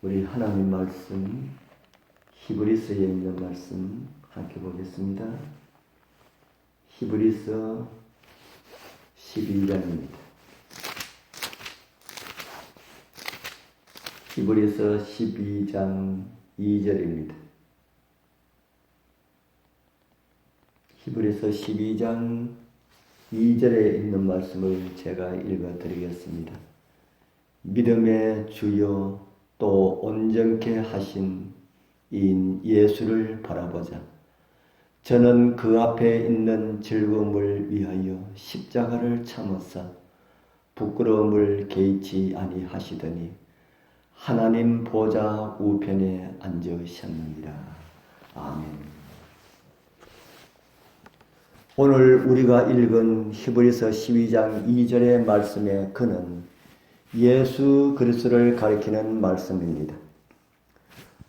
우리 하나님 말씀 히브리서에 있는 말씀 함께 보겠습니다. 히브리서 12장입니다. 히브리서 12장 2절입니다. 히브리서 12장 2절에 있는 말씀을 제가 읽어 드리겠습니다. 믿음의 주요 또 온전케 하신 인 예수를 바라보자. 저는 그 앞에 있는 즐거움을 위하여 십자가를 참았사 부끄러움을 개의치 아니하시더니 하나님 보좌 우편에 앉으셨느니라. 아멘. 오늘 우리가 읽은 히브리서 12장 2절의 말씀의 그는 예수 그리스도를 가리키는 말씀입니다.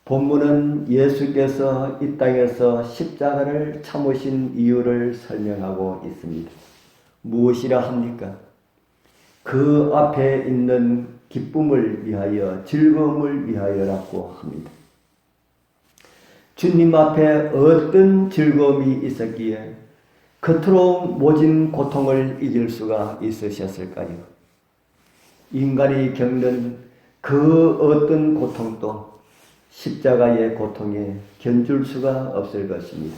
본문은 예수께서 이 땅에서 십자가를 참으신 이유를 설명하고 있습니다. 무엇이라 합니까? 그 앞에 있는 기쁨을 위하여, 즐거움을 위하여라고 합니다. 주님 앞에 어떤 즐거움이 있었기에 그토록 모진 고통을 이길 수가 있으셨을까요? 인간이 겪는 그 어떤 고통도 십자가의 고통에 견줄 수가 없을 것입니다.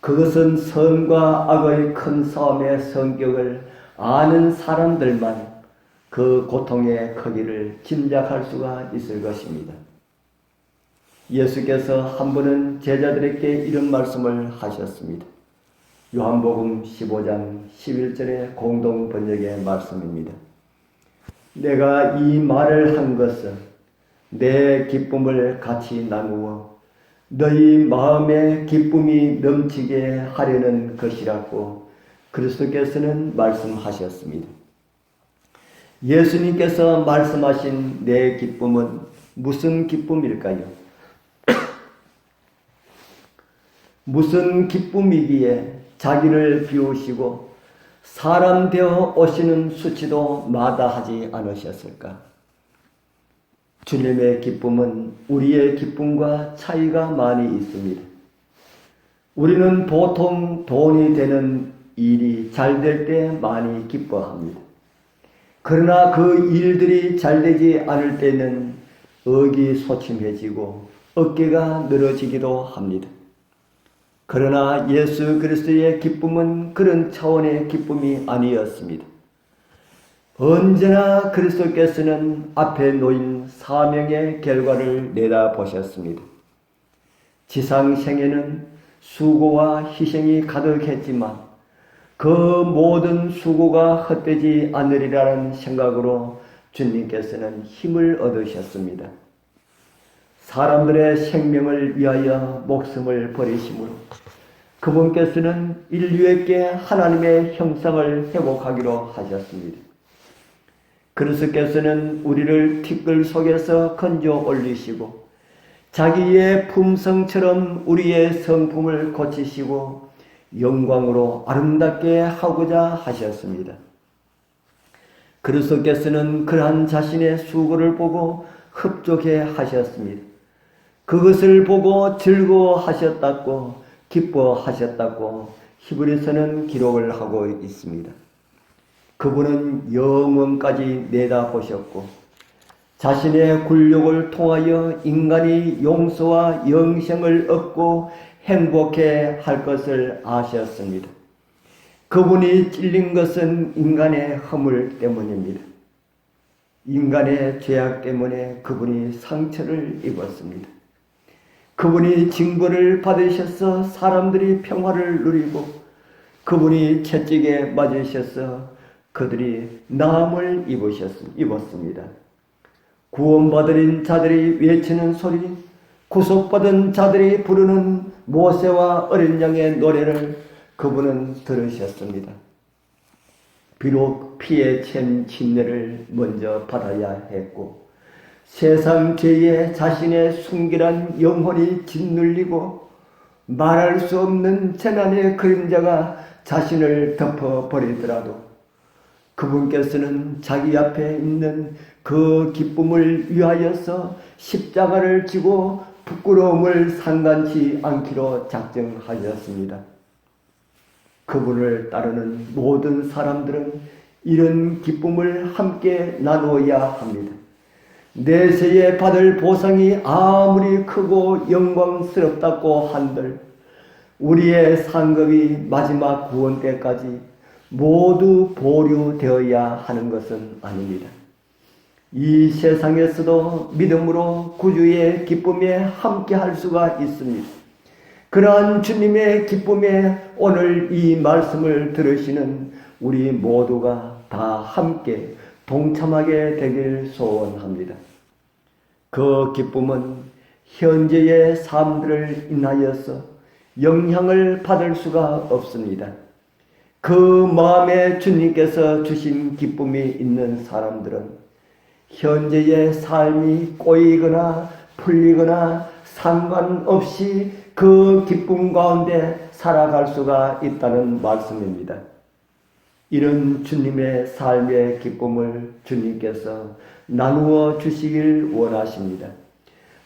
그것은 선과 악의 큰 싸움의 성격을 아는 사람들만 그 고통의 크기를 짐작할 수가 있을 것입니다. 예수께서 한 번은 제자들에게 이런 말씀을 하셨습니다. 요한복음 15장 11절의 공동 번역의 말씀입니다. 내가 이 말을 한 것은 내 기쁨을 같이 나누어 너희 마음의 기쁨이 넘치게 하려는 것이라고 그리스도께서는 말씀하셨습니다. 예수님께서 말씀하신 내 기쁨은 무슨 기쁨일까요? 무슨 기쁨이기에 자기를 비우시고 사람 되어 오시는 수치도 마다하지 않으셨을까? 주님의 기쁨은 우리의 기쁨과 차이가 많이 있습니다. 우리는 보통 돈이 되는 일이 잘 될 때 많이 기뻐합니다. 그러나 그 일들이 잘 되지 않을 때는 의기소침해지고 어깨가 늘어지기도 합니다. 그러나 예수 그리스도의 기쁨은 그런 차원의 기쁨이 아니었습니다. 언제나 그리스도께서는 앞에 놓인 사명의 결과를 내다보셨습니다. 지상 생에는 수고와 희생이 가득했지만 그 모든 수고가 헛되지 않으리라는 생각으로 주님께서는 힘을 얻으셨습니다. 사람들의 생명을 위하여 목숨을 버리심으로 그분께서는 인류에게 하나님의 형상을 회복하기로 하셨습니다. 그리스도께서는 우리를 티끌 속에서 건져 올리시고 자기의 품성처럼 우리의 성품을 고치시고 영광으로 아름답게 하고자 하셨습니다. 그리스도께서는 그러한 자신의 수고를 보고 흡족해 하셨습니다. 그것을 보고 즐거워하셨다고 기뻐하셨다고 히브리서는 기록을 하고 있습니다. 그분은 영원까지 내다보셨고 자신의 굴욕을 통하여 인간이 용서와 영생을 얻고 행복해 할 것을 아셨습니다. 그분이 찔린 것은 인간의 허물 때문입니다. 인간의 죄악 때문에 그분이 상처를 입었습니다. 그분이 징벌을 받으셔서 사람들이 평화를 누리고 그분이 채찍에 맞으셔서 그들이 나음을 입었습니다. 구원받은 자들이 외치는 소리, 구속받은 자들이 부르는 모세와 어린 양의 노래를 그분은 들으셨습니다. 비록 피에 챈 침례를 먼저 받아야 했고 세상 죄에 자신의 순결한 영혼이 짓눌리고 말할 수 없는 재난의 그림자가 자신을 덮어버리더라도 그분께서는 자기 앞에 있는 그 기쁨을 위하여서 십자가를 지고 부끄러움을 상관치 않기로 작정하였습니다. 그분을 따르는 모든 사람들은 이런 기쁨을 함께 나누어야 합니다. 내세에 받을 보상이 아무리 크고 영광스럽다고 한들 우리의 상급이 마지막 구원 때까지 모두 보류되어야 하는 것은 아닙니다. 이 세상에서도 믿음으로 구주의 기쁨에 함께 할 수가 있습니다. 그러한 주님의 기쁨에 오늘 이 말씀을 들으시는 우리 모두가 다 함께 동참하게 되길 소원합니다. 그 기쁨은 현재의 삶들을 인하여서 영향을 받을 수가 없습니다. 그 마음에 주님께서 주신 기쁨이 있는 사람들은 현재의 삶이 꼬이거나 풀리거나 상관없이 그 기쁨 가운데 살아갈 수가 있다는 말씀입니다. 이런 주님의 삶의 기쁨을 주님께서 나누어 주시길 원하십니다.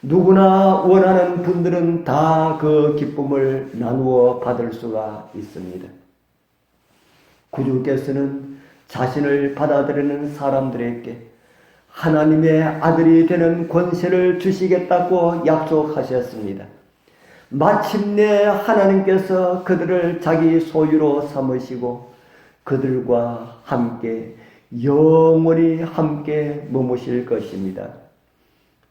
누구나 원하는 분들은 다 그 기쁨을 나누어 받을 수가 있습니다. 구주께서는 자신을 받아들이는 사람들에게 하나님의 아들이 되는 권세를 주시겠다고 약속하셨습니다. 마침내 하나님께서 그들을 자기 소유로 삼으시고 그들과 함께 영원히 함께 머무실 것입니다.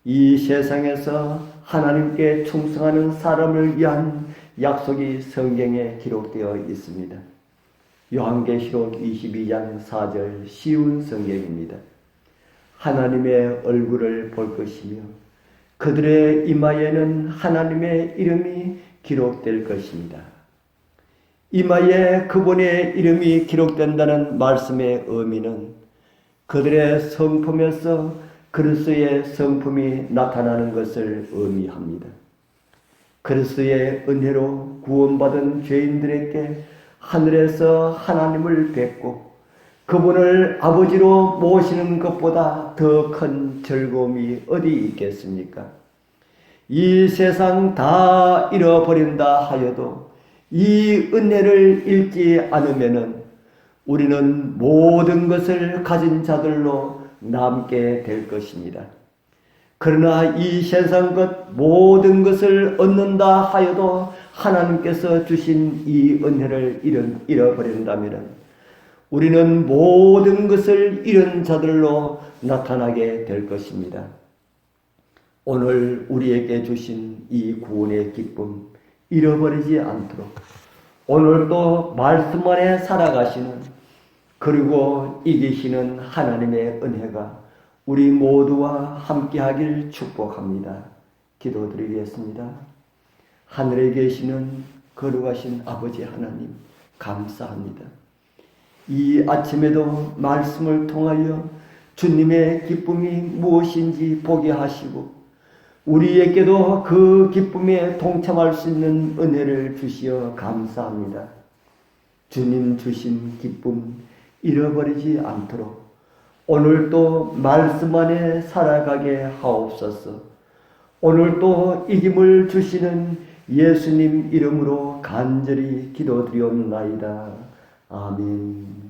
이 세상에서 하나님께 충성하는 사람을 위한 약속이 성경에 기록되어 있습니다. 요한계시록 22장 4절 쉬운 성경입니다. 하나님의 얼굴을 볼 것이며 그들의 이마에는 하나님의 이름이 기록될 것입니다. 이마에 그분의 이름이 기록된다는 말씀의 의미는 그들의 성품에서 그리스의 성품이 나타나는 것을 의미합니다. 그리스의 은혜로 구원받은 죄인들에게 하늘에서 하나님을 뵙고 그분을 아버지로 모시는 것보다 더 큰 즐거움이 어디 있겠습니까? 이 세상 다 잃어버린다 하여도 이 은혜를 잃지 않으면은 우리는 모든 것을 가진 자들로 남게 될 것입니다. 그러나 이 세상 것 모든 것을 얻는다 하여도 하나님께서 주신 이 은혜를 잃어버린다면 우리는 모든 것을 잃은 자들로 나타나게 될 것입니다. 오늘 우리에게 주신 이 구원의 기쁨 잃어버리지 않도록 오늘도 말씀 안에 살아가시는 그리고 이기시는 하나님의 은혜가 우리 모두와 함께하길 축복합니다. 기도드리겠습니다. 하늘에 계시는 거룩하신 아버지 하나님 감사합니다. 이 아침에도 말씀을 통하여 주님의 기쁨이 무엇인지 보게 하시고 우리에게도 그 기쁨에 동참할 수 있는 은혜를 주시어 감사합니다. 주님 주신 기쁨 잃어버리지 않도록 오늘도 말씀 안에 살아가게 하옵소서. 오늘도 이김을 주시는 예수님 이름으로 간절히 기도드리옵나이다. 아멘.